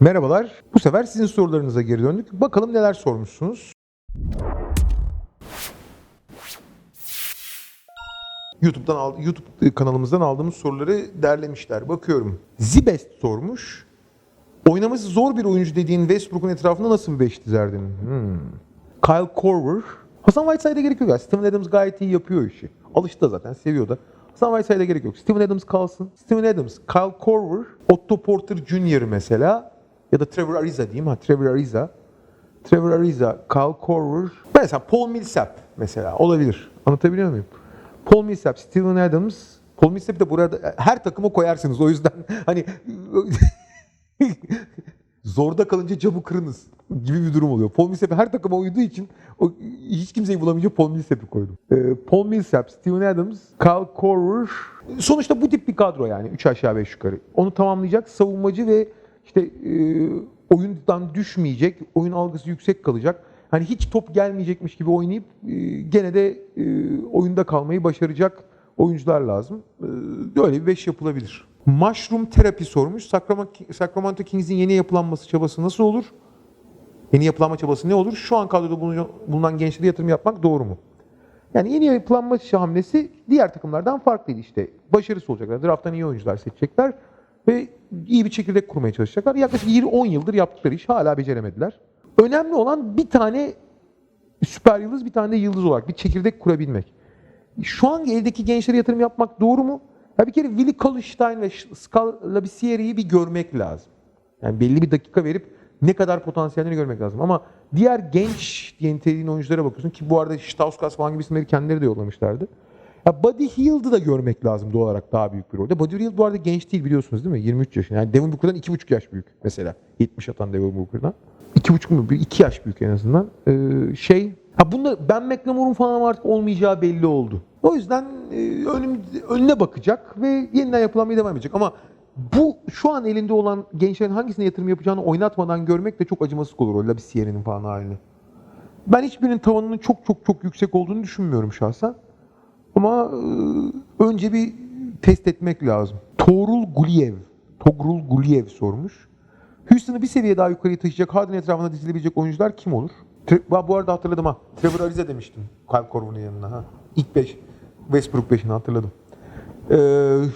Merhabalar. Bu sefer sizin sorularınıza geri döndük. Bakalım neler sormuşsunuz. YouTube'dan aldı, YouTube kanalımızdan aldığımız soruları derlemişler. Bakıyorum. Zibest sormuş. Oynaması zor bir oyuncu dediğin Westbrook'un etrafında nasıl bir beş dizerdin? Hmm. Kyle Korver. Hasan Whiteside'a gerek yok ya. Steven Adams gayet iyi yapıyor işi. Alıştı da zaten, seviyor da. Hasan Whiteside'a gerek yok. Steven Adams kalsın. Steven Adams, Kyle Korver, Otto Porter Jr. mesela. Ya da Trevor Ariza diyeyim ha. Trevor Ariza. Trevor Ariza, Kyle Korver. Mesela Paul Millsap mesela olabilir. Anlatabiliyor muyum? Paul Millsap, Steven Adams. Paul Millsap'i de burada her takıma koyarsınız. O yüzden hani zorda kalınca camı kırınız gibi bir durum oluyor. Paul Millsap her takıma uyduğu için o, hiç kimseyi bulamayınca Paul Millsap'i koydum. Ee, Paul Millsap, Steven Adams, Kyle Korver. Sonuçta bu tip bir kadro yani. 3 aşağı 5 yukarı. Onu tamamlayacak savunmacı ve işte e, oyundan düşmeyecek, oyun algısı yüksek kalacak. Hani hiç top gelmeyecekmiş gibi oynayıp e, gene de e, oyunda kalmayı başaracak oyuncular lazım. E, böyle bir 5 yapılabilir. Mushroom terapi sormuş. Sacramento, Kings'in yeni yapılanması çabası nasıl olur? Yeni yapılanma çabası ne olur? Şu an kadroda bulunan gençlere yatırım yapmak doğru mu? Yani yeni yapılanma hamlesi diğer takımlardan farklıydı işte. Başarısı olacaklar. Draft'tan iyi oyuncular seçecekler ve iyi bir çekirdek kurmaya çalışacaklar. Yaklaşık 20-10 yıldır yaptıkları iş hala beceremediler. Önemli olan bir tane süper yıldız, bir tane de yıldız olarak bir çekirdek kurabilmek. Şu an eldeki gençlere yatırım yapmak doğru mu? Ya bir kere Willy Kolstein ve Scalabrini'yi bir görmek lazım. Yani belli bir dakika verip ne kadar potansiyelini görmek lazım. Ama diğer genç diye oyunculara bakıyorsun ki bu arada Stauskas falan gibi isimleri kendileri de yollamışlardı. Ya Buddy Hield'ı da görmek lazım doğal olarak daha büyük bir rolde. Buddy Hield bu arada genç değil biliyorsunuz değil mi? 23 yaşında. Yani Devin Booker'dan 2,5 yaş büyük mesela. 70 atan Devin Booker'dan. 2,5 mu? 2 yaş büyük en azından. Ee, şey Ha bunda Ben McLemore'un falan artık olmayacağı belli oldu. O yüzden e, önüm, önüne bakacak ve yeniden yapılanmaya devam edecek. Ama bu şu an elinde olan gençlerin hangisine yatırım yapacağını oynatmadan görmek de çok acımasız olur o Labisierre'nin falan halini. Ben hiçbirinin tavanının çok çok çok yüksek olduğunu düşünmüyorum şahsen. Ama e, önce bir test etmek lazım. Torul Guliev, Togrul Guliev sormuş. Houston'ı bir seviye daha yukarıya taşıyacak, Harden etrafına dizilebilecek oyuncular kim olur? Tre- bu arada hatırladım ha. Trevor Ariza demiştim. Kyle Korver'ın yanına ha. İlk 5. Westbrook 5'ini hatırladım. Ee,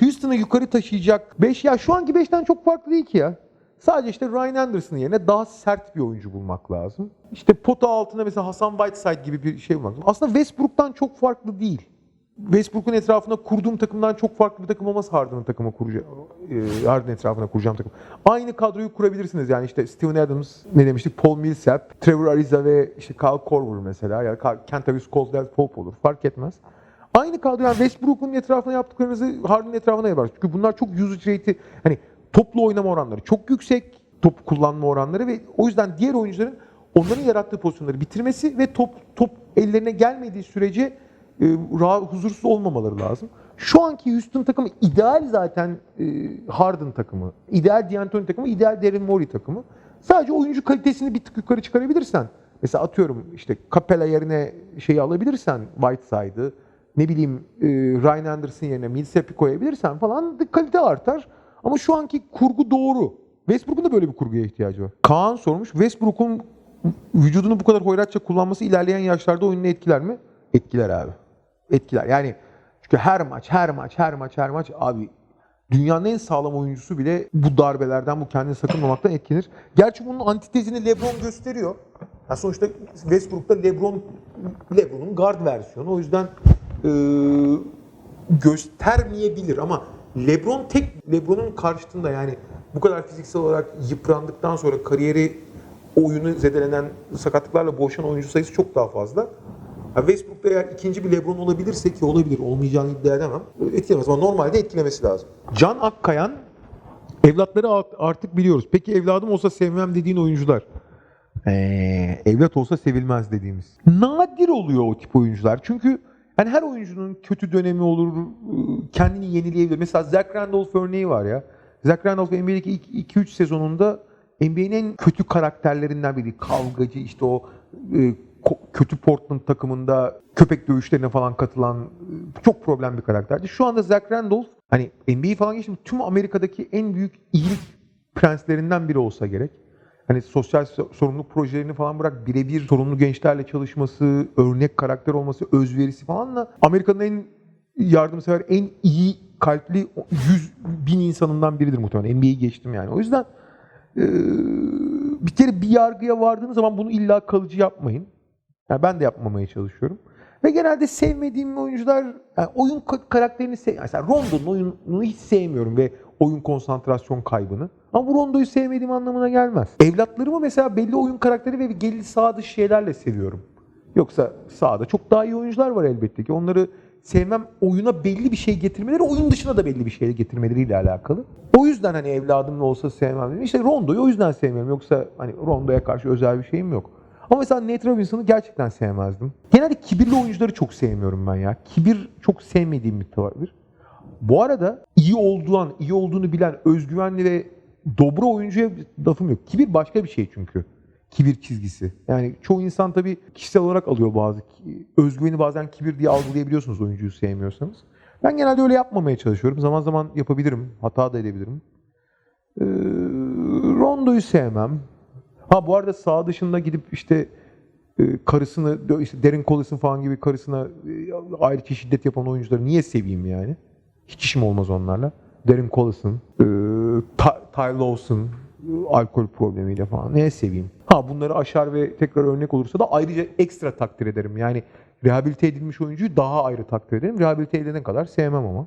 Houston'ı yukarı taşıyacak 5 ya şu anki 5'ten çok farklı değil ki ya. Sadece işte Ryan Anderson yerine daha sert bir oyuncu bulmak lazım. İşte pota altında mesela Hasan Whiteside gibi bir şey bulmak lazım. Aslında Westbrook'tan çok farklı değil. Westbrook'un etrafına kurduğum takımdan çok farklı bir takım olmaz Harden'ın takımı kuracağım. E, Harden etrafına kuracağım takım. Aynı kadroyu kurabilirsiniz yani işte Steven Adams, ne demiştik? Paul Millsap, Trevor Ariza ve işte Kyle Korver mesela. Ya yani Kentavious Caldwell Pope olur. Fark etmez. Aynı kadro yani Westbrook'un etrafına yaptıklarınızı Harden'ın etrafına yaparsınız. Çünkü bunlar çok usage rate'i hani toplu oynama oranları çok yüksek. Top kullanma oranları ve o yüzden diğer oyuncuların onların yarattığı pozisyonları bitirmesi ve top top ellerine gelmediği sürece rahat, huzursuz olmamaları lazım. Şu anki Houston takımı ideal zaten e, Harden takımı, ideal D'Antoni takımı, ideal Daryl Morey takımı. Sadece oyuncu kalitesini bir tık yukarı çıkarabilirsen, mesela atıyorum işte Capella yerine şeyi alabilirsen Whiteside'ı, ne bileyim e, Ryan Anderson yerine Millsap'i koyabilirsen falan kalite artar. Ama şu anki kurgu doğru. Westbrook'un da böyle bir kurguya ihtiyacı var. Kaan sormuş, Westbrook'un vücudunu bu kadar hoyratça kullanması ilerleyen yaşlarda oyununu etkiler mi? Etkiler abi etkiler. Yani çünkü her maç, her maç, her maç, her maç abi dünyanın en sağlam oyuncusu bile bu darbelerden, bu kendini sakınmamaktan etkilenir. Gerçi bunun antitezini LeBron gösteriyor. Yani sonuçta Westbrook'ta LeBron LeBron'un guard versiyonu. O yüzden e, göstermeyebilir ama LeBron tek LeBron'un karşısında yani bu kadar fiziksel olarak yıprandıktan sonra kariyeri oyunu zedelenen sakatlıklarla boğuşan oyuncu sayısı çok daha fazla. Yani Westbrook'ta eğer ikinci bir LeBron olabilirse ki olabilir, olmayacağını iddia edemem. Etkilemez ama normalde etkilemesi lazım. Can Akkayan, evlatları artık biliyoruz. Peki evladım olsa sevmem dediğin oyuncular? Ee, evlat olsa sevilmez dediğimiz. Nadir oluyor o tip oyuncular. Çünkü yani her oyuncunun kötü dönemi olur, kendini yenileyebilir. Mesela Zach Randolph örneği var ya. Zach Randolph NBA'deki 2-3 sezonunda NBA'nin en kötü karakterlerinden biri. Kavgacı işte o e, kötü Portland takımında köpek dövüşlerine falan katılan e, çok problem bir karakterdi. Şu anda Zach Randolph hani NBA falan geçtim tüm Amerika'daki en büyük iyilik prenslerinden biri olsa gerek. Hani sosyal so- sorumluluk projelerini falan bırak birebir sorumlu gençlerle çalışması, örnek karakter olması, özverisi falanla Amerika'nın en yardımsever, en iyi kalpli 100 bin insanından biridir muhtemelen. NBA'yi geçtim yani. O yüzden eee, bir kere bir yargıya vardığınız zaman bunu illa kalıcı yapmayın. Yani ben de yapmamaya çalışıyorum. Ve genelde sevmediğim oyuncular, yani oyun ka- karakterini sev... Mesela Rondo'nun oyununu hiç sevmiyorum ve oyun konsantrasyon kaybını. Ama bu Rondo'yu sevmediğim anlamına gelmez. Evlatlarımı mesela belli oyun karakteri ve belli sağ dışı şeylerle seviyorum. Yoksa sahada çok daha iyi oyuncular var elbette ki. Onları sevmem oyuna belli bir şey getirmeleri, oyun dışına da belli bir şey getirmeleriyle alakalı. O yüzden hani evladımla olsa sevmem dedim. İşte Rondo'yu o yüzden sevmiyorum. Yoksa hani Rondo'ya karşı özel bir şeyim yok. Ama mesela Nate Robinson'ı gerçekten sevmezdim. Genelde kibirli oyuncuları çok sevmiyorum ben ya. Kibir çok sevmediğim bir tabir. Bu arada iyi olduğun, iyi olduğunu bilen, özgüvenli ve dobra oyuncuya lafım yok. Kibir başka bir şey çünkü. Kibir çizgisi. Yani çoğu insan tabii kişisel olarak alıyor bazı. Özgüveni bazen kibir diye algılayabiliyorsunuz oyuncuyu sevmiyorsanız. Ben genelde öyle yapmamaya çalışıyorum. Zaman zaman yapabilirim. Hata da edebilirim. Ee, Rondo'yu sevmem. Ha bu arada sağ dışında gidip işte e, karısını, işte Darren Collison falan gibi karısına e, ayrıca şiddet yapan oyuncuları niye seveyim yani? Hiç işim olmaz onlarla. Darren Collison, e, Ty, Lawson, alkol problemiyle falan. Neye seveyim? Ha bunları aşar ve tekrar örnek olursa da ayrıca ekstra takdir ederim. Yani rehabilite edilmiş oyuncuyu daha ayrı takdir ederim. Rehabilite edilene kadar sevmem ama.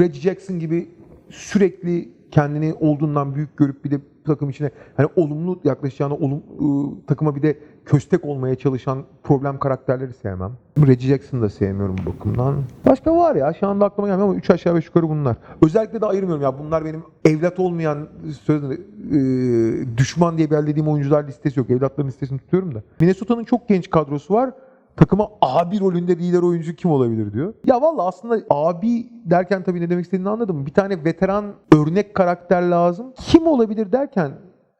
Reggie Jackson gibi sürekli kendini olduğundan büyük görüp bir de takım içine hani olumlu yaklaşacağına olum, ıı, takıma bir de köstek olmaya çalışan problem karakterleri sevmem. Reggie Jackson'ı da sevmiyorum bu bakımdan. Başka var ya şu anda aklıma gelmiyor ama 3 aşağı 5 yukarı bunlar. Özellikle de ayırmıyorum ya bunlar benim evlat olmayan sözde ıı, düşman diye belirlediğim oyuncular listesi yok. Evlatların listesini tutuyorum da. Minnesota'nın çok genç kadrosu var takıma abi rolünde lider oyuncu kim olabilir diyor. Ya valla aslında abi derken tabii ne demek istediğini anladım. Bir tane veteran örnek karakter lazım. Kim olabilir derken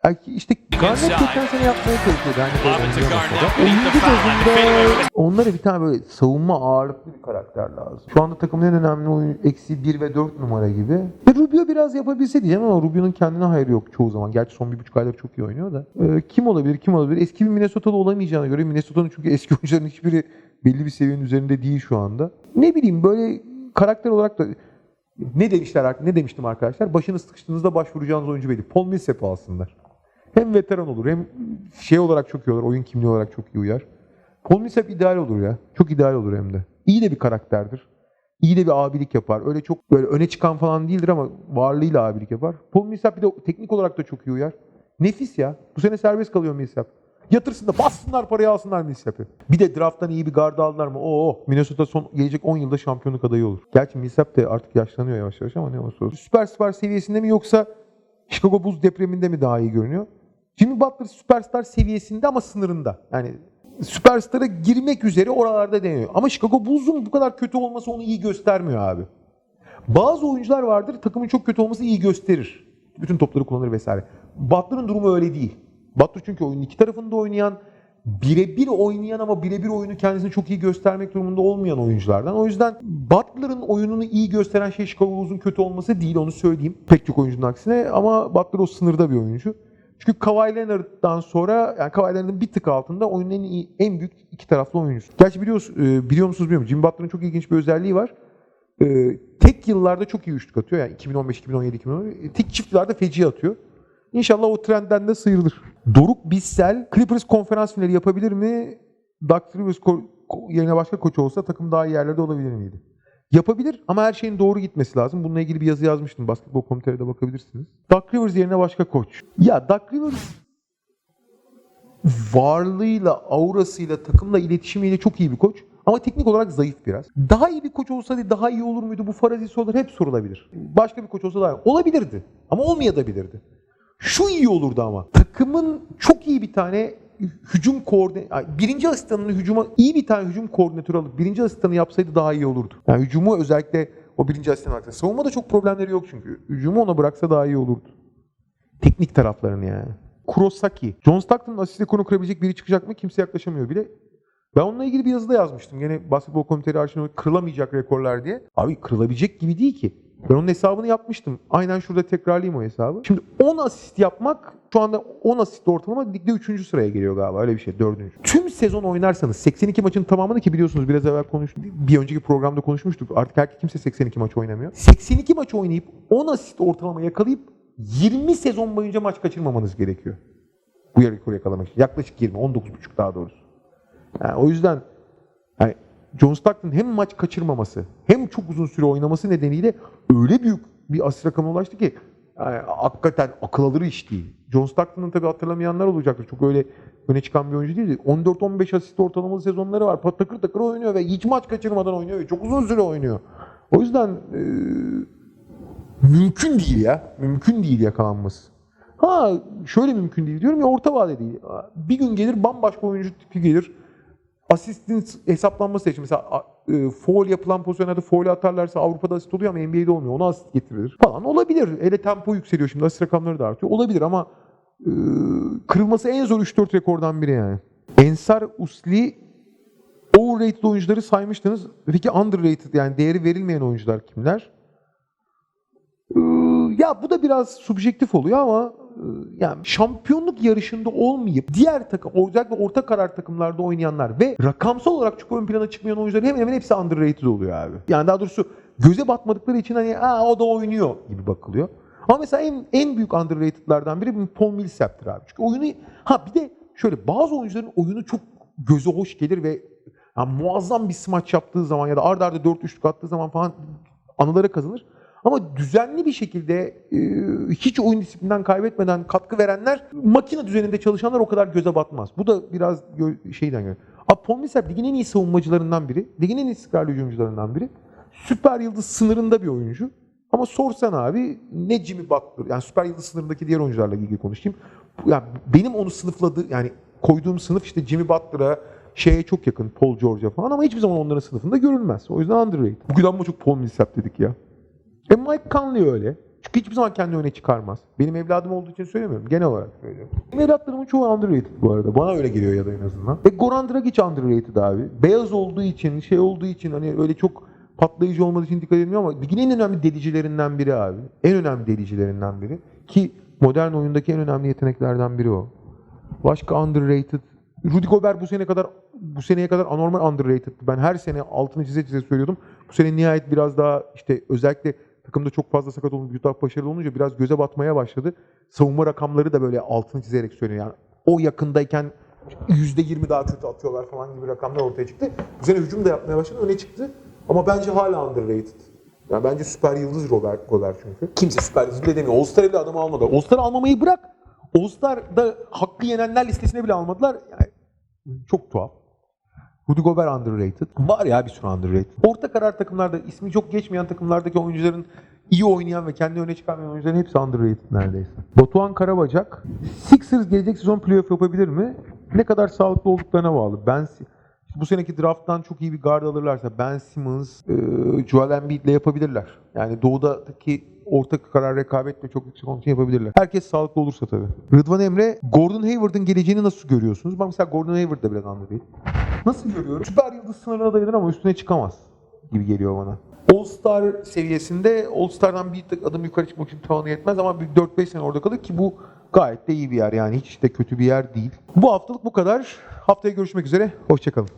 belki işte Garnett geçen sene yapmaya çalışıyordu. Hani böyle oynayamasa da. Oyuncu Fade onlara bir tane böyle savunma ağırlıklı bir karakter lazım. Şu anda takımın en önemli oyun eksi 1 ve 4 numara gibi. Ve Rubio biraz yapabilse diyeceğim ama Rubio'nun kendine hayrı yok çoğu zaman. Gerçi son bir buçuk aydır çok iyi oynuyor da. Ee, kim olabilir kim olabilir? Eski bir Minnesota'da olamayacağına göre Minnesota'nın çünkü eski oyuncuların hiçbiri belli bir seviyenin üzerinde değil şu anda. Ne bileyim böyle karakter olarak da ne demişler ne demiştim arkadaşlar? Başınız sıkıştığınızda başvuracağınız oyuncu belli. Paul Millsap'ı alsınlar. Hem veteran olur hem şey olarak çok iyi olur. Oyun kimliği olarak çok iyi uyar. Paul Millsap ideal olur ya. Çok ideal olur hem de. İyi de bir karakterdir. İyi de bir abilik yapar. Öyle çok böyle öne çıkan falan değildir ama varlığıyla abilik yapar. Paul Millsap bir de teknik olarak da çok iyi uyar. Nefis ya. Bu sene serbest kalıyor Millsap. Yatırsın da bassınlar parayı alsınlar Millsap'ı. Bir de drafttan iyi bir guard aldılar mı? Oo, Minnesota son gelecek 10 yılda şampiyonluk adayı olur. Gerçi Millsap de artık yaşlanıyor yavaş yavaş ama ne olursa olsun. Süperstar seviyesinde mi yoksa Chicago Bulls depreminde mi daha iyi görünüyor? Jimmy Butler süperstar seviyesinde ama sınırında. Yani süperstara girmek üzere oralarda deniyor. Ama Chicago Bulls'un bu kadar kötü olması onu iyi göstermiyor abi. Bazı oyuncular vardır takımın çok kötü olması iyi gösterir. Bütün topları kullanır vesaire. Butler'ın durumu öyle değil. Butler çünkü oyunun iki tarafında oynayan, birebir oynayan ama birebir oyunu kendisini çok iyi göstermek durumunda olmayan oyunculardan. O yüzden Butler'ın oyununu iyi gösteren şey Chicago Bulls'un kötü olması değil onu söyleyeyim. Pek çok oyuncunun aksine ama Butler o sınırda bir oyuncu. Çünkü Kawhi Leonard'dan sonra yani Kawhi Leonard'ın bir tık altında oyunun en, iyi, en büyük iki taraflı oyuncusu. Gerçi biliyoruz, e, biliyor musunuz bilmiyorum. Jimmy Butler'ın çok ilginç bir özelliği var. E, tek yıllarda çok iyi üçlük atıyor. Yani 2015, 2017, 2017. Tek çift yıllarda feci atıyor. İnşallah o trendden de sıyrılır. Doruk Bissell Clippers konferans finali yapabilir mi? Doug Rivers yerine başka koç olsa takım daha iyi yerlerde olabilir miydi? Yapabilir ama her şeyin doğru gitmesi lazım. Bununla ilgili bir yazı yazmıştım. Basketbol komiterede bakabilirsiniz. Doug Rivers yerine başka koç. Ya Doug Rivers varlığıyla, aurasıyla, takımla iletişimiyle çok iyi bir koç. Ama teknik olarak zayıf biraz. Daha iyi bir koç olsaydı daha iyi olur muydu? Bu farazi sorular hep sorulabilir. Başka bir koç olsa daha iyi. Olabilirdi. Ama olmayabilirdi. Şu iyi olurdu ama. Takımın çok iyi bir tane hücum koordine birinci asistanını hücuma iyi bir tane hücum koordinatörü alıp birinci asistanı yapsaydı daha iyi olurdu. Yani hücumu özellikle o birinci asistan olarak. Savunmada çok problemleri yok çünkü. Hücumu ona bıraksa daha iyi olurdu. Teknik taraflarını yani. Kurosaki. John Stockton'ın asist rekorunu kırabilecek biri çıkacak mı? Kimse yaklaşamıyor bile. Ben onunla ilgili bir yazıda yazmıştım. Gene basketbol komiteri arşivinde kırılamayacak rekorlar diye. Abi kırılabilecek gibi değil ki. Ben onun hesabını yapmıştım. Aynen şurada tekrarlayayım o hesabı. Şimdi 10 asist yapmak şu anda 10 asist ortalama ligde 3. sıraya geliyor galiba. Öyle bir şey 4. Tüm sezon oynarsanız 82 maçın tamamını ki biliyorsunuz biraz evvel konuştuk. Bir önceki programda konuşmuştuk. Artık herkes kimse 82 maç oynamıyor. 82 maç oynayıp 10 asist ortalama yakalayıp 20 sezon boyunca maç kaçırmamanız gerekiyor. Bu yarı rekoru yakalamak için. Yaklaşık 20, 19,5 daha doğrusu. Yani o yüzden yani John Stockton hem maç kaçırmaması hem çok uzun süre oynaması nedeniyle öyle büyük bir asist rakamına ulaştı ki yani hakikaten akıl alır iş değil. John Stockton'ın tabii hatırlamayanlar olacaktır. Çok öyle öne çıkan bir oyuncu değildi. 14-15 asist ortalamalı sezonları var. Pat- Takır takır oynuyor ve hiç maç kaçırmadan oynuyor ve çok uzun süre oynuyor. O yüzden eee, mümkün değil ya. Mümkün değil yakalanması. Ha şöyle mümkün değil diyorum ya orta vade değil. Bir gün gelir bambaşka oyuncu tipi gelir. Asistin hesaplanması için mesela e, foul yapılan pozisyonlarda foul atarlarsa Avrupa'da asist oluyor ama NBA'de olmuyor. Ona asist getirilir falan. Olabilir. Hele tempo yükseliyor şimdi. Asist rakamları da artıyor. Olabilir ama e, kırılması en zor 3-4 rekordan biri yani. Ensar Usli overrated oyuncuları saymıştınız. Peki underrated yani değeri verilmeyen oyuncular kimler? Ee, Ya bu da biraz subjektif oluyor ama e, yani şampiyonluk yarışında olmayıp diğer takım özellikle orta karar takımlarda oynayanlar ve rakamsal olarak çok ön plana çıkmayan oyuncuların hemen hemen hepsi underrated oluyor abi. Yani daha doğrusu göze batmadıkları için hani Aa, o da oynuyor gibi bakılıyor. Ama mesela en, en büyük underrated'lardan biri Paul Millsap'tir abi. Çünkü oyunu ha bir de şöyle bazı oyuncuların oyunu çok göze hoş gelir ve yani muazzam bir smaç yaptığı zaman ya da arda arda 4 üçlük attığı zaman falan anılara kazanır. Ama düzenli bir şekilde e, hiç oyun disiplinden kaybetmeden katkı verenler makine düzeninde çalışanlar o kadar göze batmaz. Bu da biraz şeyden geliyor. Abi Paul Millsap ligin en iyi savunmacılarından biri. Ligin en istikrarlı hücumcularından biri. Süper yıldız sınırında bir oyuncu. Ama sorsan abi ne Jimmy Butler yani süper yıldız sınırındaki diğer oyuncularla ilgili konuşayım. Yani benim onu sınıfladığı yani koyduğum sınıf işte Jimmy Butler'a şeye çok yakın Paul George'a falan ama hiçbir zaman onların sınıfında görülmez. O yüzden underrated. Bugün ama çok Paul Millsap dedik ya. E Mike Conley öyle. Çünkü hiçbir zaman kendini öne çıkarmaz. Benim evladım olduğu için söylemiyorum. Genel olarak söylüyorum. Benim evlatlarımın çoğu underrated bu arada. Bana öyle geliyor ya da en azından. E Goran Dragic underrated abi. Beyaz olduğu için, şey olduğu için hani öyle çok patlayıcı olmadığı için dikkat edilmiyor ama ligin en önemli delicilerinden biri abi. En önemli delicilerinden biri. Ki modern oyundaki en önemli yeteneklerden biri o. Başka underrated. Rudy Gobert bu sene kadar bu seneye kadar anormal underrated. Ben her sene altını çize çize söylüyordum. Bu sene nihayet biraz daha işte özellikle takımda çok fazla sakat olunca, Utah başarılı olunca biraz göze batmaya başladı. Savunma rakamları da böyle altını çizerek söylüyor. Yani o yakındayken %20 daha kötü atıyorlar falan gibi rakamlar ortaya çıktı. Bu hücum da yapmaya başladı, öne çıktı. Ama bence hala underrated. Yani bence süper yıldız Robert Gobert çünkü. Kimse süper yıldız bile demiyor. All-Star'ı bile adamı almadı. All-Star'ı almamayı bırak. All-Star'da hakkı yenenler listesine bile almadılar. Yani çok tuhaf. Rudy Gobert underrated. Var ya bir sürü underrated. Orta karar takımlarda, ismi çok geçmeyen takımlardaki oyuncuların iyi oynayan ve kendi öne çıkarmayan oyuncuların hepsi underrated neredeyse. Batuhan Karabacak, Sixers gelecek sezon playoff yapabilir mi? Ne kadar sağlıklı olduklarına bağlı. Ben bu seneki drafttan çok iyi bir guard alırlarsa Ben Simmons, e, Joel Embiid'le yapabilirler. Yani doğudaki orta karar rekabetle çok yüksek için yapabilirler. Herkes sağlıklı olursa tabii. Rıdvan Emre, Gordon Hayward'ın geleceğini nasıl görüyorsunuz? Ben mesela Gordon Hayward da biraz underrated. Nasıl görüyorum? Süper yıldız sınırına dayanır ama üstüne çıkamaz gibi geliyor bana. All-Star seviyesinde All-Star'dan bir tık adım yukarı çıkmak için tavanı yetmez ama bir 4-5 sene orada kalır ki bu gayet de iyi bir yer yani hiç de kötü bir yer değil. Bu haftalık bu kadar. Haftaya görüşmek üzere. Hoşçakalın.